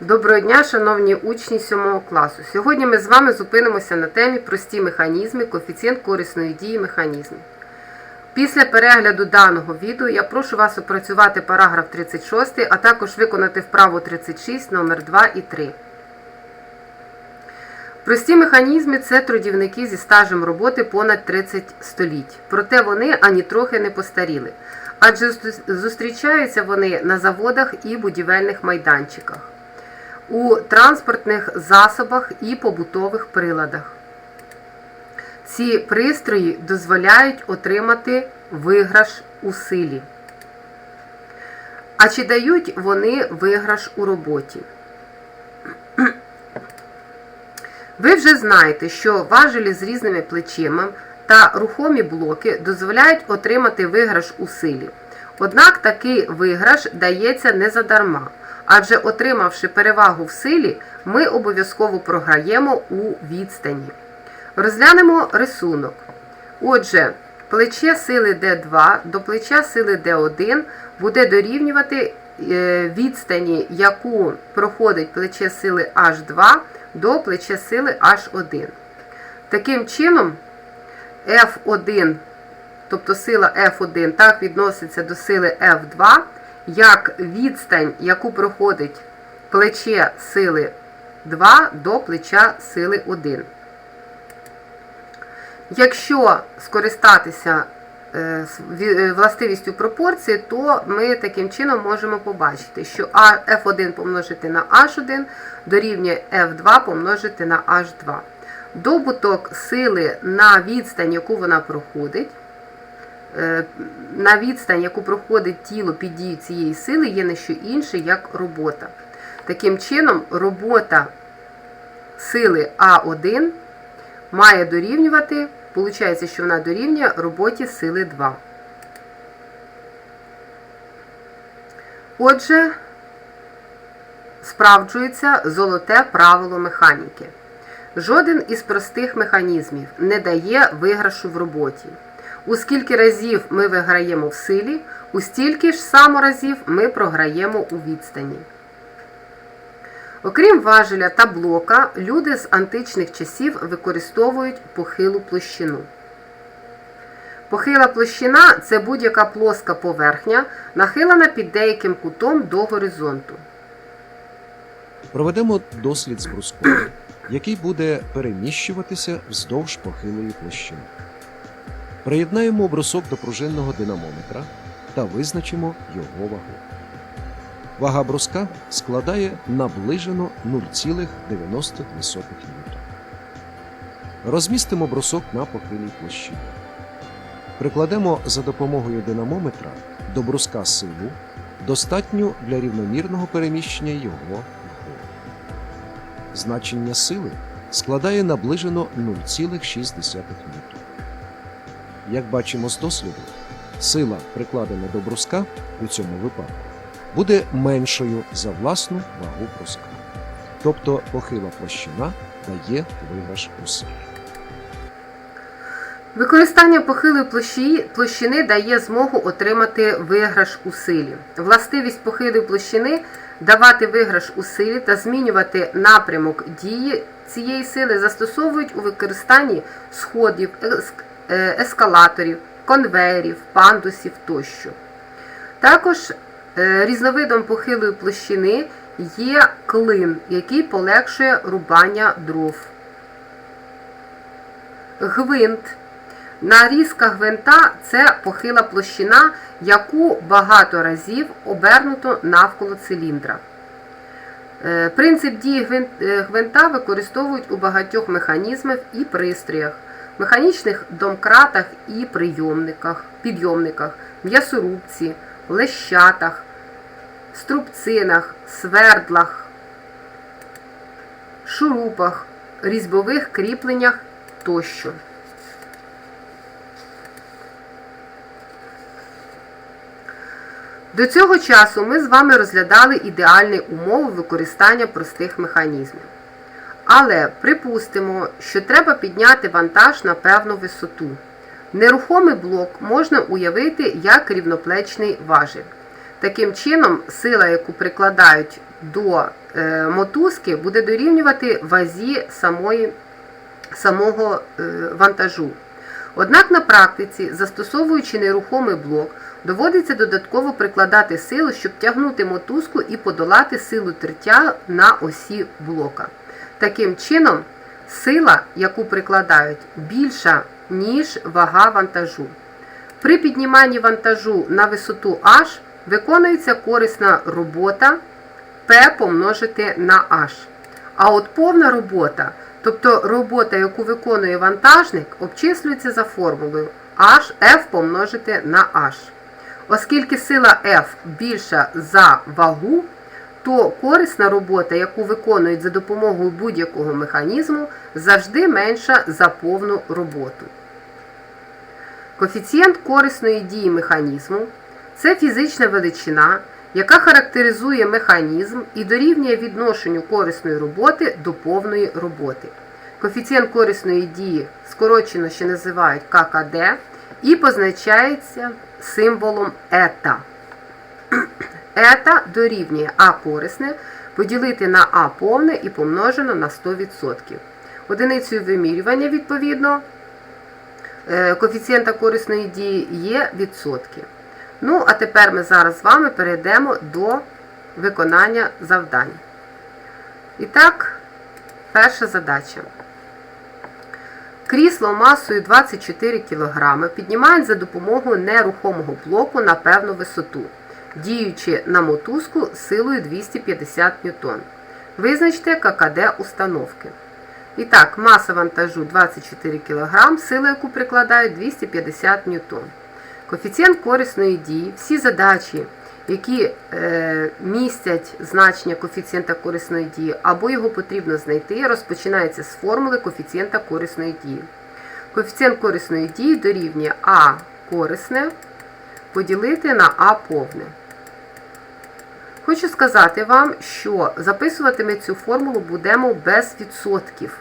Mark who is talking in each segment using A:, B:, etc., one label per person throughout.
A: Доброго дня, шановні учні 7 класу. Сьогодні ми з вами зупинимося на темі прості механізми, коефіцієнт корисної дії механізмів. Після перегляду даного відео я прошу вас опрацювати параграф 36, а також виконати вправу 36, номер 2 і 3. Прості механізми це трудівники зі стажем роботи понад 30 століть. Проте вони ані трохи не постаріли. Адже зустрічаються вони на заводах і будівельних майданчиках у транспортних засобах і побутових приладах. Ці пристрої дозволяють отримати виграш у силі. А чи дають вони виграш у роботі? Ви вже знаєте, що важелі з різними плечима та рухомі блоки дозволяють отримати виграш у силі. Однак такий виграш дається не задарма. Адже отримавши перевагу в силі, ми обов'язково програємо у відстані. Розглянемо рисунок. Отже, плече сили D2 до плеча сили D1 буде дорівнювати відстані, яку проходить плече сили H2 до плече сили H1. Таким чином, F1, тобто сила F1 так відноситься до сили F2 як відстань, яку проходить плече сили 2 до плеча сили 1. Якщо скористатися властивістю пропорції, то ми таким чином можемо побачити, що F1 помножити на H1 дорівнює F2 помножити на H2. Добуток сили на відстань, яку вона проходить, на відстань, яку проходить тіло під дією цієї сили, є не що інше, як робота. Таким чином, робота сили А1 має дорівнювати, виходить, що вона дорівнює роботі сили 2. Отже, справджується золоте правило механіки. Жоден із простих механізмів не дає виграшу в роботі. У скільки разів ми виграємо в силі, у стільки ж само разів ми програємо у відстані. Окрім важеля та блока, люди з античних часів використовують похилу площину. Похила площина це будь-яка плоска поверхня, нахилена під деяким кутом до горизонту.
B: Проведемо дослід з бруском, який буде переміщуватися вздовж похилої площини. Приєднаємо брусок до пружинного динамометра та визначимо його вагу. Вага бруска складає наближено 0,92 Н. Розмістимо брусок на похилій площині. Прикладемо за допомогою динамометра до бруска силу, достатню для рівномірного переміщення його вгору. Значення сили складає наближено 0,6 Н. Як бачимо з досвіду, сила, прикладена до бруска у цьому випадку, буде меншою за власну вагу бруска. Тобто похила площина дає виграш у силі.
A: Використання похилої площі, площини дає змогу отримати виграш у силі. Властивість похилої площини давати виграш у силі та змінювати напрямок дії цієї сили застосовують у використанні сходів, ескалаторів, конвеєрів, пандусів тощо. Також різновидом похилої площини є клин, який полегшує рубання дров. Гвинт. Нарізка гвинта це похила площина, яку багато разів обернуто навколо циліндра. Принцип дії гвинта використовують у багатьох механізмах і пристроях, механічних домкратах і прийомниках, підйомниках, м'ясорубці, лещатах, струбцинах, свердлах, шурупах, різьбових кріпленнях тощо. До цього часу ми з вами розглядали ідеальні умови використання простих механізмів. Але припустимо, що треба підняти вантаж на певну висоту. Нерухомий блок можна уявити як рівноплечний важіль. Таким чином, сила, яку прикладають до е, мотузки буде дорівнювати вазі самої, самого е, вантажу. Однак на практиці, застосовуючи нерухомий блок, доводиться додатково прикладати силу, щоб тягнути мотузку і подолати силу тертя на осі блока. Таким чином, сила, яку прикладають, більша, ніж вага вантажу. При підніманні вантажу на висоту H виконується корисна робота P помножити на H. А от повна робота, тобто робота, яку виконує вантажник, обчислюється за формулою H, F помножити на H. Оскільки сила F більша за вагу, то корисна робота, яку виконують за допомогою будь-якого механізму, завжди менша за повну роботу. Коефіцієнт корисної дії механізму це фізична величина, яка характеризує механізм і дорівнює відношенню корисної роботи до повної роботи. Коефіцієнт корисної дії скорочено ще називають ККД і позначається символом ета. Ета дорівнює А корисне поділити на А повне і помножено на 100%. Одиницею вимірювання, відповідно, е, коефіцієнта корисної дії є відсотки. Ну, а тепер ми зараз з вами перейдемо до виконання завдань. І так, перша задача. Крісло масою 24 кг піднімають за допомогою нерухомого блоку на певну висоту, діючи на мотузку силою 250 Ньютон. Визначте ККД установки. І так, маса вантажу 24 кг, сила, яку прикладають 250 Ньютон. Коефіцієнт корисної дії, всі задачі, які е, містять значення коефіцієнта корисної дії, або його потрібно знайти, розпочинаються з формули коефіцієнта корисної дії. Коефіцієнт корисної дії дорівнює А корисне поділити на А повне. Хочу сказати вам, що записувати ми цю формулу будемо без відсотків.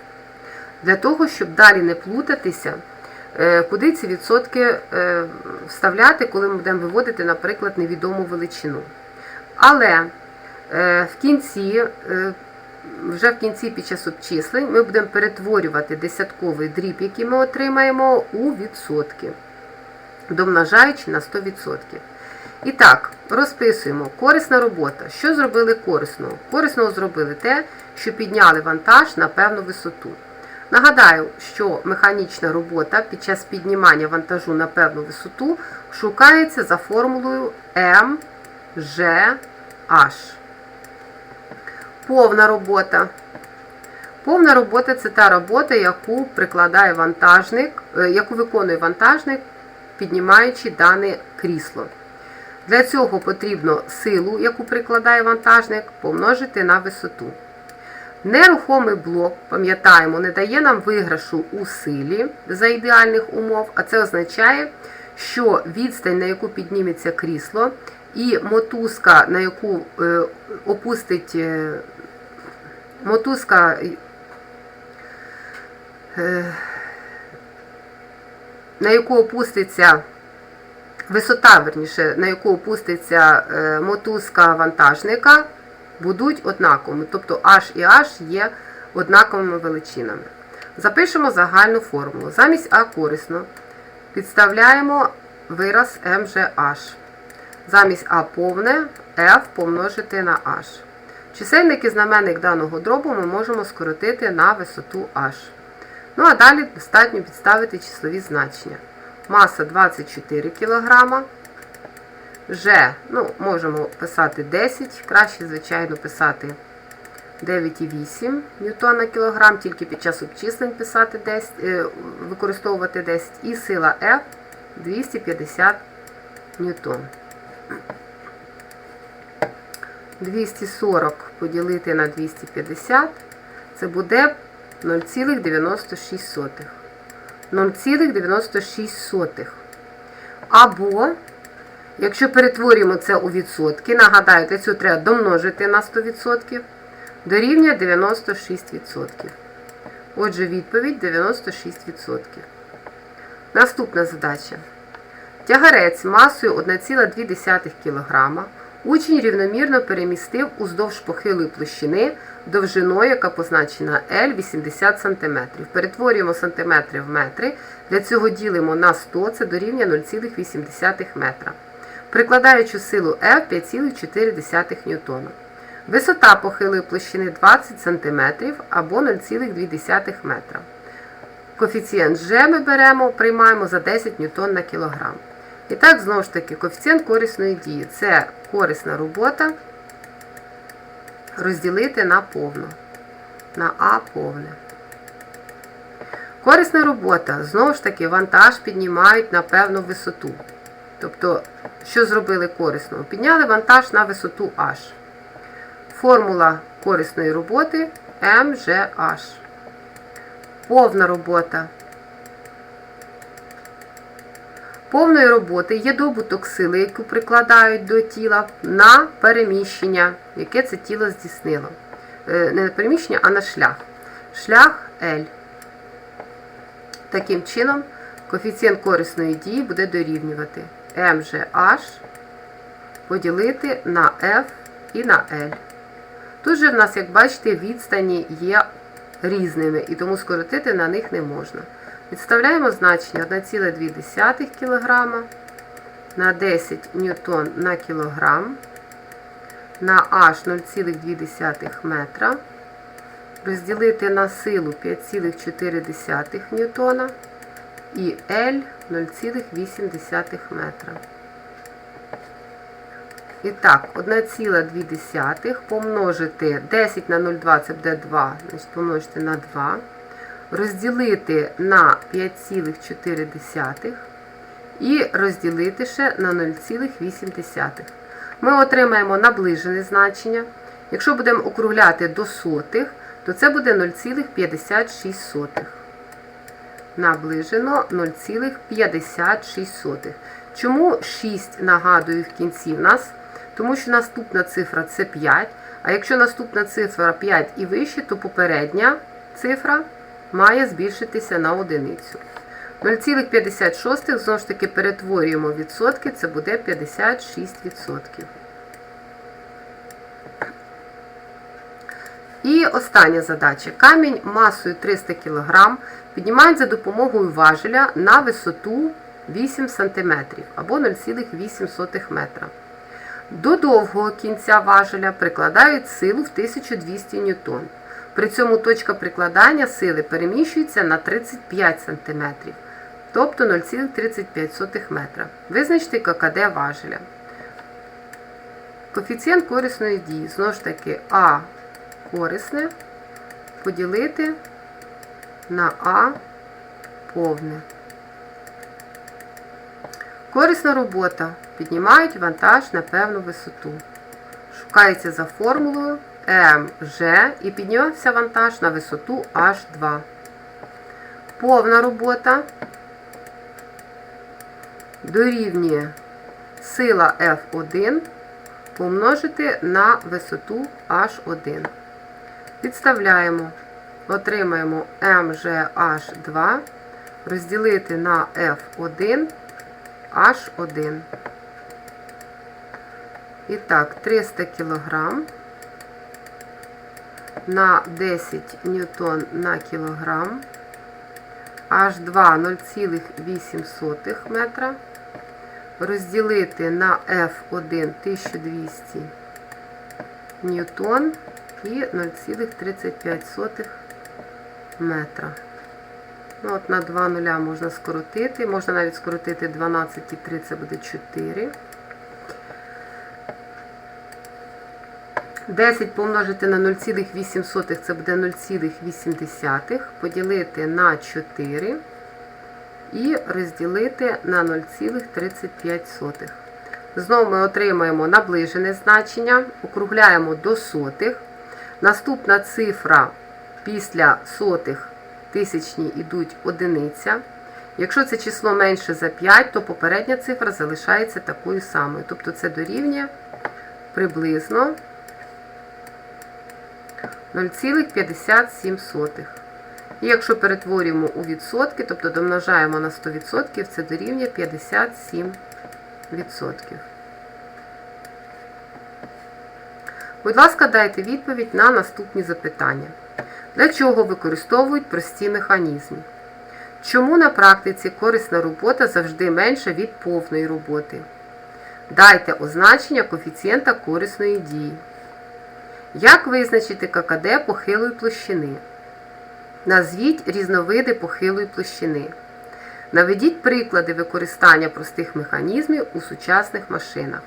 A: Для того, щоб далі не плутатися, е, куди ці відсотки е, вставляти, коли ми будемо виводити, наприклад, невідому величину. Але е, в кінці, вже в кінці під час обчислень, ми будемо перетворювати десятковий дріб, який ми отримаємо, у відсотки, домножаючи на 100%. І так, розписуємо корисна робота. Що зробили корисного? Корисного зробили те, що підняли вантаж на певну висоту. Нагадаю, що механічна робота під час піднімання вантажу на певну висоту шукається за формулою МЖH. Повна робота. Повна робота це та робота, яку прикладає вантажник, е, яку виконує вантажник, піднімаючи дане крісло. Для цього потрібно силу, яку прикладає вантажник, помножити на висоту. Нерухомий блок, пам'ятаємо, не дає нам виграшу у силі за ідеальних умов, а це означає, що відстань, на яку підніметься крісло, і мотузка, на яку е, опустить е, мотузка, е, на яку опуститься висота, верніше, на яку опуститься е, мотузка вантажника, будуть однаковими. Тобто H і H є однаковими величинами. Запишемо загальну формулу. Замість А корисно підставляємо вираз МЖH. Замість А повне F помножити на H. Чисельник і знаменник даного дробу ми можемо скоротити на висоту H. Ну а далі достатньо підставити числові значення. Маса 24 кг. Ж, ну, можемо писати 10, краще, звичайно, писати 9,8 ньютон на кілограм, тільки під час обчислень писати 10, е, використовувати 10. І сила F 250 ньютон. 240 поділити на 250, це буде 0,96. 0,96. Або, якщо перетворюємо це у відсотки, нагадаю, цього треба домножити на 100%, дорівнює 96%. Отже, відповідь 96%. Наступна задача. Тягарець масою 1,2 кг Учень рівномірно перемістив уздовж похилої площини довжиною, яка позначена L 80 см. Перетворюємо сантиметри в метри. Для цього ділимо на 100, це дорівнює 0,8 метра. Прикладаючи силу F 5,4 ньютона. Висота похилої площини 20 см або 0,2 метра. Коефіцієнт G ми беремо, приймаємо за 10 ньютон на кілограм. І так, знову ж таки, коефіцієнт корисної дії це корисна робота розділити на повну. На А повне. Корисна робота, знову ж таки, вантаж піднімають на певну висоту. Тобто, що зробили корисного? Підняли вантаж на висоту H. Формула корисної роботи МЖH. Повна робота. Повної роботи є добуток сили, яку прикладають до тіла на переміщення, яке це тіло здійснило. Е, Не на переміщення, а на шлях. Шлях L. Таким чином, коефіцієнт корисної дії буде дорівнювати МЖH поділити на F і на L. Тут же в нас, як бачите, відстані є різними, і тому скоротити на них не можна. Підставляємо значення 1,2 кг на 10 ньютон на кілограм на H 0,2 метра. Розділити на силу 5,4 ньютона і L 0,8 метра. І так, 1,2 помножити 10 на 0,2 це буде 2, значить помножити на 2 розділити на 5,4 і розділити ще на 0,8. Ми отримаємо наближене значення. Якщо будемо округляти до сотих, то це буде 0,56. Наближено 0,56. Чому 6 нагадую в кінці в нас? Тому що наступна цифра це 5. А якщо наступна цифра 5 і вище, то попередня цифра має збільшитися на одиницю. 0,56 знову ж таки перетворюємо відсотки, це буде 56%. І остання задача. Камінь масою 300 кг піднімають за допомогою важеля на висоту 8 см або 0,8 метра. До довгого кінця важеля прикладають силу в 1200 ньютон. При цьому точка прикладання сили переміщується на 35 см, тобто 0,35 метра. Визначте ККД важеля. Коефіцієнт корисної дії, знову ж таки, А корисне поділити на А повне. Корисна робота. Піднімають вантаж на певну висоту. Шукається за формулою МЖ і піднявся вантаж на висоту H2. Повна робота дорівнює сила F1 помножити на висоту H1. Підставляємо, отримаємо МЖH2 розділити на F1 H1. І так, 300 кг на 10 ньютон на кілограм, H2 0,8 метра, розділити на F1 1200 ньютон і 0,35 метра. Ну, от на 2 нуля можна скоротити, можна навіть скоротити 12,3, це буде 4. 10 помножити на 0,8 це буде 0,8, поділити на 4 і розділити на 0,35. Знову ми отримаємо наближене значення, округляємо до сотих. Наступна цифра після сотих тисячні йдуть одиниця. Якщо це число менше за 5, то попередня цифра залишається такою самою. Тобто це дорівнює приблизно 0,57. І якщо перетворюємо у відсотки, тобто домножаємо на 100%, це дорівнює 57%. Будь ласка, дайте відповідь на наступні запитання. Для чого використовують прості механізми? Чому на практиці корисна робота завжди менша від повної роботи? Дайте означення коефіцієнта корисної дії. Як визначити ККД похилої площини? Назвіть різновиди похилої площини. Наведіть приклади використання простих механізмів у сучасних машинах.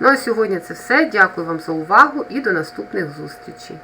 A: Ну а сьогодні це все. Дякую вам за увагу і до наступних зустрічей.